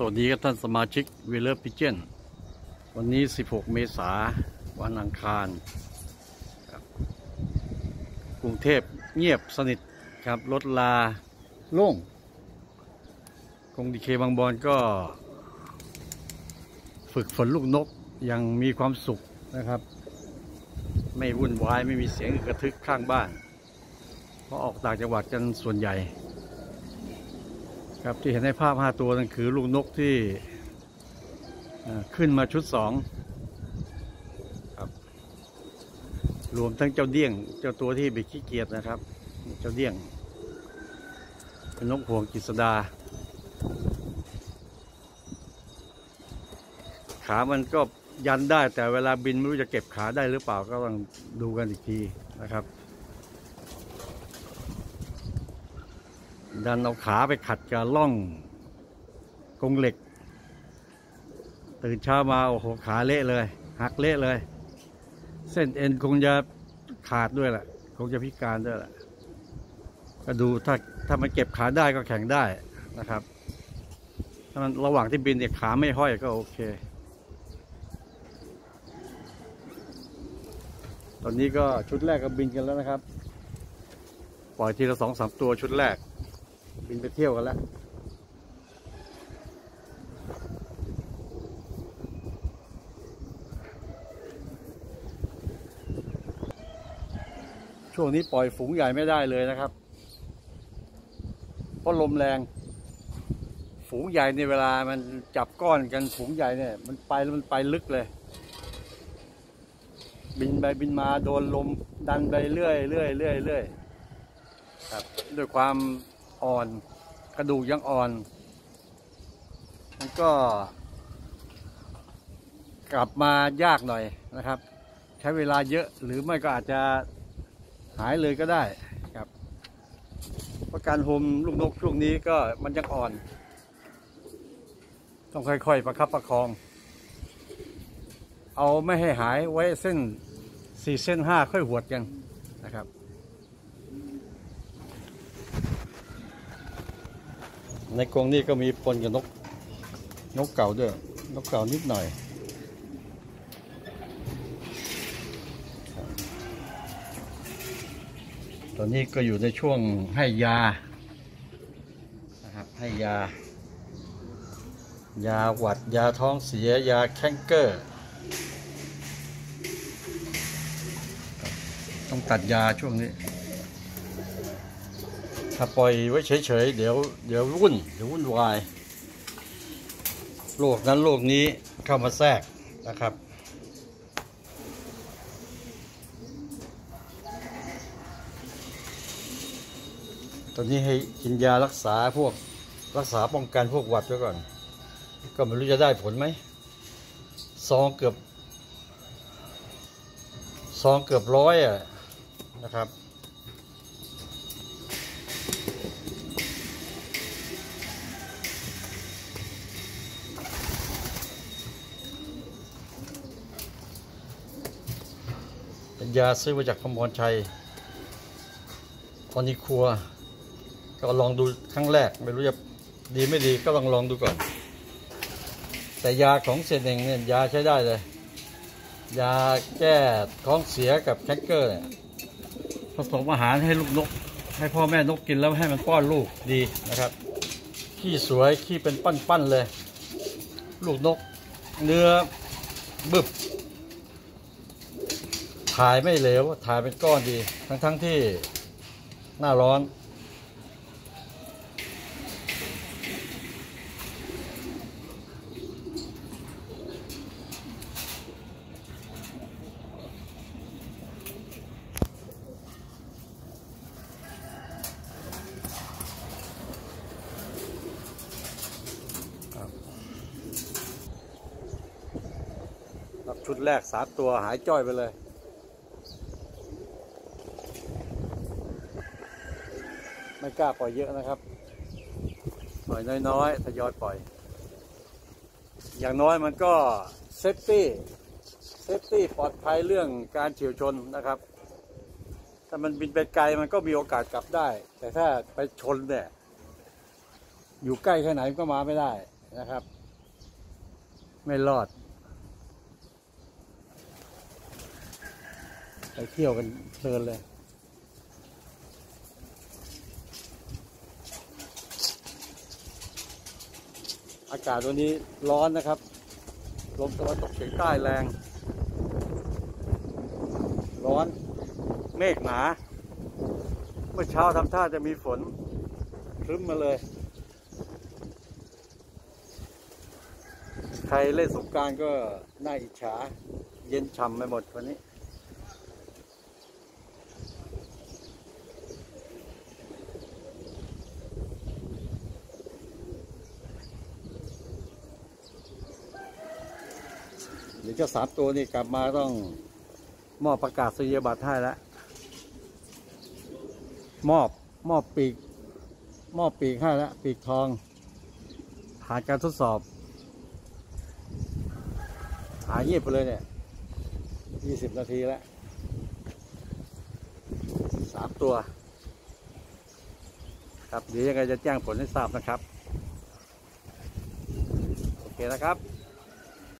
สวัสดีครับท่านสมาชิกเวลเลอร์พิเจนวันนี้ 16 เมษาวันอังคารกรุงเทพเงียบสนิทครับรถลาโล่งกรุงดีเคบางบอนก็ ฝึกฝนลูกนกยังมีความสุขนะครับ ไม่วุ่นวายไม่มีเสียงกกระทึกข้างบ้านเพราะออกต่างจังหวัดกันส่วนใหญ่ ครับที่เห็นในภาพห้าตัวนั่นคือลูกนกที่ขึ้นมาชุดสองครับรวมทั้งเจ้าเดี้ยง เจ้าตัวที่ไปขี้เกียจนะครับ เจ้าเดี้ยงเป็นนกห่วงกิษดา ขามันก็ยันได้แต่เวลาบินไม่รู้จะเก็บขาได้หรือเปล่าก็ต้องดูกันอีกทีนะครับ ดันเอาขาไปขัดกับล่องกงเหล็ก ตื่นเช้ามาโอ้โหขาเละเลย หักเละเลย เส้นเอ็นคงจะขาดด้วยแหละคงจะพิการด้วยแหละก็ดูถ้าถ้ามันเก็บขาได้ก็แข่งได้นะครับ ถ้ามันระหว่างที่บินเนี่ยขาไม่ห้อยก็โอเค ตอนนี้ก็ชุดแรกก็บินกันแล้วนะครับ ปล่อยทีละสองสามตัวชุดแรก บินไปเที่ยวกันแล้วช่วงนี้ปล่อยฝูงใหญ่ไม่ได้เลยนะครับ เพราะลมแรง ฝูงใหญ่ในเวลามันจับก้อนกันฝูงใหญ่เนี่ย มันไปแล้วมันไปลึกเลย บินไปบินมาโดนลมดันไปเรื่อยเรื่อยเรื่อยเรื่อยครับ ด้วยความ อ่อน กระดูกยังอ่อน มันก็ กลับมายากหน่อยนะครับ ใช้เวลาเยอะหรือไม่ก็อาจจะหายเลยก็ได้ครับเพราะการโฮมลูกนกช่วงนี้ก็มันยังอ่อน ต้องค่อยๆประคับประคอง เอาไม่ให้หายไว้เส้นสี่เส้นห้าค่อยหวดกันนะครับ ในกรงนี่ก็มีปนกับนก นกเก่าด้วย นกเก่านิดหน่อย ตอนนี้ก็อยู่ในช่วงให้ยา นะครับ ให้ยา ยาหวัด ยาท้องเสีย ยาแคนเกอร์ ต้องตัดยาช่วงนี้ ถ้าปล่อยไว้เฉยๆเดี๋ยวเดี๋ยววุ่นเดี๋ยววุ่นวายโรคนั้นโรคนี้เข้ามาแทรกนะครับตอนนี้ให้กินยารักษาพวกรักษาป้องกันพวกหวัดไว้ก่อน ก็ไม่รู้จะได้ผลไหมซองเกือบซองเกือบร้อยอะนะครับ ยาซื้อมาจากพมรชัยตอนนี้ครัว ก็ลองดูครั้งแรก ไม่รู้จะดีไม่ดีก็ลองลองดูก่อน แต่ยาของเซนเองเนี่ยยาใช้ได้เลย ยาแก้ท้องเสียกับแคคเกอร์เนี่ยผสมอาหารให้ลูกนก ให้พ่อแม่นกกินแล้วให้มันป้อนลูกดีนะครับ ขี้สวยขี้เป็นปั้นๆเลย ลูกนก เนื้อบึบ ถ่ายไม่เหลวถ่ายเป็นก้อนดี ทั้งๆทที่หน้าร้อนรับชุดแรกสามตัวหายจ้อยไปเลย ไม่ กล้าปล่อยเยอะนะครับ ปล่อยน้อยๆทยอยปล่อย อย่างน้อยมันก็เซฟตี้เซฟตี้ปลอดภัยเรื่องการเฉียวชนนะครับ ถ้ามันบินไปไกลมันก็มีโอกาสกลับได้ แต่ถ้าไปชนเนี่ย อยู่ใกล้แค่ไหนก็มาไม่ได้นะครับ ไม่รอด ไปเที่ยวกันเพลินเลย อากาศวันนี้ร้อนนะครับ ลมตะวันตกเฉียงใต้แรง ร้อน เมฆหนา เมื่อเช้าทำท่าจะมีฝนครึ้มมาเลย ใครเล่นสงการก็น่าอิจฉา เย็นฉ่ำไปหมดวันนี้ ดี๋ยวเจ้าสามตัวนี่กลับมาต้องมอบประกาศนียบัตรให้แล้วมอบมอบปีก มอบปีกให้แล้วปีกทอง ผ่านการทดสอบ หายเงียบไปเลยเนี่ยยี่สิบนาทีแล้วสามตัว ครับเดี๋ยวยังไงจะแจ้งผลให้ทราบนะครับ โอเคนะครับ